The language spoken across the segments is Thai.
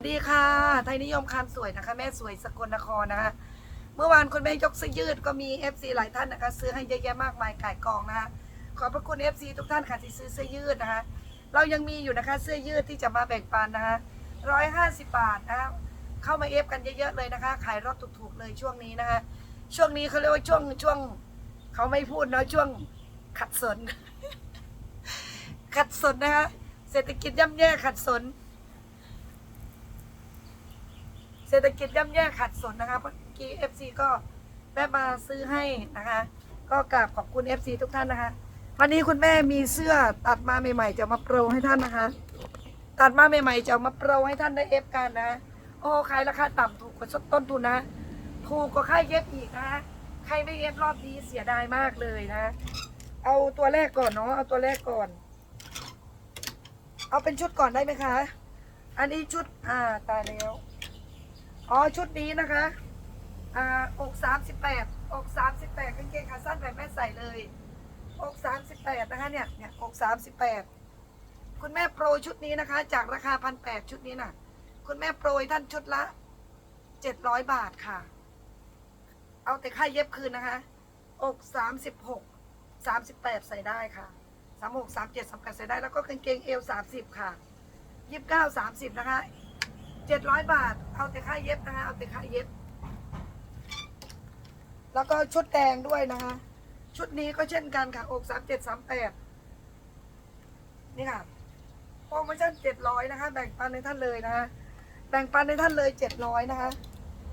สวัสดีค่ะ ไทยนิยมคานสวยนะคะ แม่สวยสกลนครนะคะ เมื่อวานคุณแม่ยกเสื้อยืดก็มี FC หลายท่านนะคะ ซื้อให้เยอะแยะมากมายก่ายกองนะคะ ขอบพระคุณ FC ทุกท่านค่ะที่ซื้อเสื้อยืดนะคะ เรายังมีอยู่นะคะเสื้อยืดที่จะมาแบ่งปันนะคะร้อยห้าสิบบาทนะคะ เข้ามาเอฟกันเยอะๆเลยนะคะ ขายรถถูกๆเลยช่วงนี้นะคะ ช่วงนี้เขาเรียกว่าช่วงช่วงเขาไม่พูดเนาะช่วงขัดสน ขัดสนนะคะ เศรษฐกิจย่ำแย่ขัดสน เศรษฐกิจย่ำแย่ขัดสนนะคะเมื่อกี้เอฟซีก็แวะมาซื้อให้นะคะ ก็กราบขอบคุณ FC ทุกท่านนะคะ วันนี้คุณแม่มีเสื้อตัดมาใหม่ๆ จะมาโปรให้ท่านนะคะ ตัดมาใหม่ๆจะมาโปรให้ท่านได้เอฟกันนะ โอ้ขายราคาต่ำถูกกว่าต้นทุนนะ ถูกกว่าค่ายเย็บอีกนะใครไม่เย็บรอบนี้เสียดายมากเลยนะ เอาตัวแรกก่อนเนาะเอาตัวแรกก่อน เอาเป็นชุดก่อนได้ไหมคะ อันนี้ชุดอ่าตายแล้ว อ๋อชุดนี้นะคะอ่าอกสามสิบแปดอกสามสิบแปดกางเกงขาสั้นแบบแม่ใส่เลยอกสามสิบแปดนะคะเนี่ยเนี่ยอกสามสิบแปดคุณแม่โปรชุดนี้นะคะ จากราคาพันแปดชุดนี้น่ะ คุณแม่โปรยท่านชุดละเจ็ดร้อยบาทค่ะ เอาแต่ค่าเย็บคืนนะคะ อกสามสิบหกสามสิบแปดใส่ได้ค่ะสามหกสามเจ็ดสามแปดใส่ได้แล้วก็กางเกงเอวสามสิบค่ะยี่สิบเก้าสามสิบนะคะ เจ็ดร้อยบาท เอาแต่ค่าเย็บนะคะเอาแต่ค่าเย็บ แล้วก็ชุดแดงด้วยนะคะ ชุดนี้ก็เช่นกันค่ะอกสามเจ็ดสามแปดนี่ค่ะโปรโมชั่นเจ็ดร้อยนะคะ แบ่งปันในท่านเลยนะคะแบ่งปันในท่านเลยเจ็ดร้อยนะคะ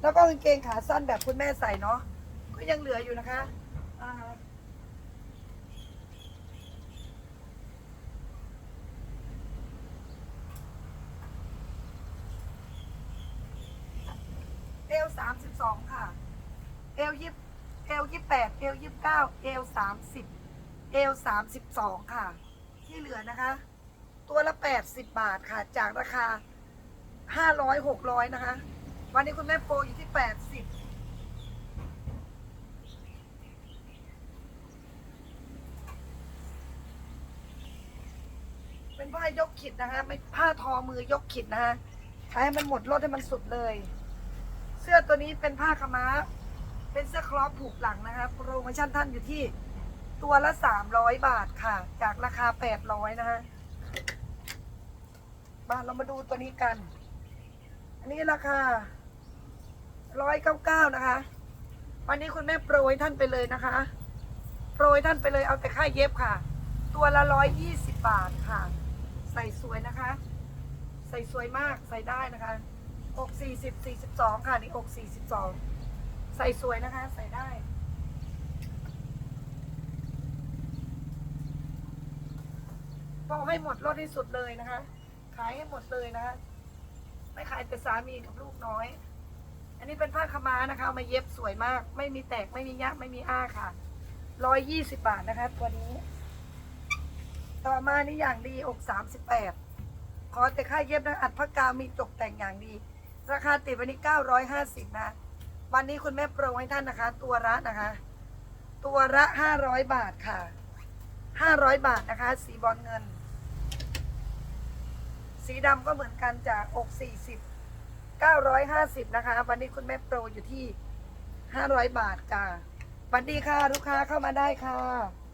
แล้วก็กางเกงขาสั้นแบบคุณแม่ใส่เนาะก็ยังเหลืออยู่นะคะอ่าเอลสามสิบสองค่ะ เอลยี่เอลยี่แปดเอลยี่เก้าเอลสามสิบเอลสามสิบสองค่ะ ที่เหลือนะคะ ตัวละแปดสิบบาทค่ะ จากราคาห้าร้อยหกร้อยนะคะ วันนี้คุณแม่โปรอยู่ที่แปดสิบเป็นผ้ายกขิดนะคะ ไม่ผ้าทอมือยกขิดนะคะขายให้มันหมดรถให้มันสุดเลย เสื้อตัวนี้เป็นผ้าขาวม้า เป็นเสื้อคลอปผูกหลังนะคะโปรโมชั่นท่านอยู่ที่ตัวละสามร้อยบาทค่ะ จากราคาแปดร้อยนะคะมาเรามาดูตัวนี้กัน อันนี้ราคาร้อยเก้าเก้านะคะ วันนี้คุณแม่โปรยท่านไปเลยนะคะ โปรยท่านไปเลยเอาแต่ค่าเย็บค่ะ ตัวละร้อยยี่สิบบาทค่ะ ใส่สวยนะคะ ใส่สวยมากใส่ได้นะคะ อกสี่สิบสี่สิบสองค่ะนี่อกสี่สิบสองใส่สวยนะคะ ใส่ได้พอให้หมดรถที่สุดเลยนะคะ ขายให้หมดเลยนะคะไม่ขายแต่สามีกับลูกน้อย อันนี้เป็นผ้าขม้านะคะมาเย็บสวยมาก ไม่มีแตกไม่มียักไม่มีอ้าค่ะร้อยยี่สิบบาทนะคะ ตัวนี้ ต่อมานี่อย่างดีอกสามสิบแปดขอแต่ค่าเย็บนะอัดผ้ากาวมีตกแต่งอย่างดี ราคาติดวันนี้เก้าร้อยห้าสิบนะ วันนี้คุณแม่โปรให้ท่านนะคะ ตัวละนะคะ ตัวละห้าร้อยบาทค่ะห้าร้อยบาทนะคะ สีบอลเงิน สีดำก็เหมือนกันจากอกสี่สิบเก้าร้อยห้าสิบนะคะ วันนี้คุณแม่โปรอยู่ที่ห้าร้อยบาทจ้าวัสดีค่ะ ลูกค้าเข้ามาได้ค่ะ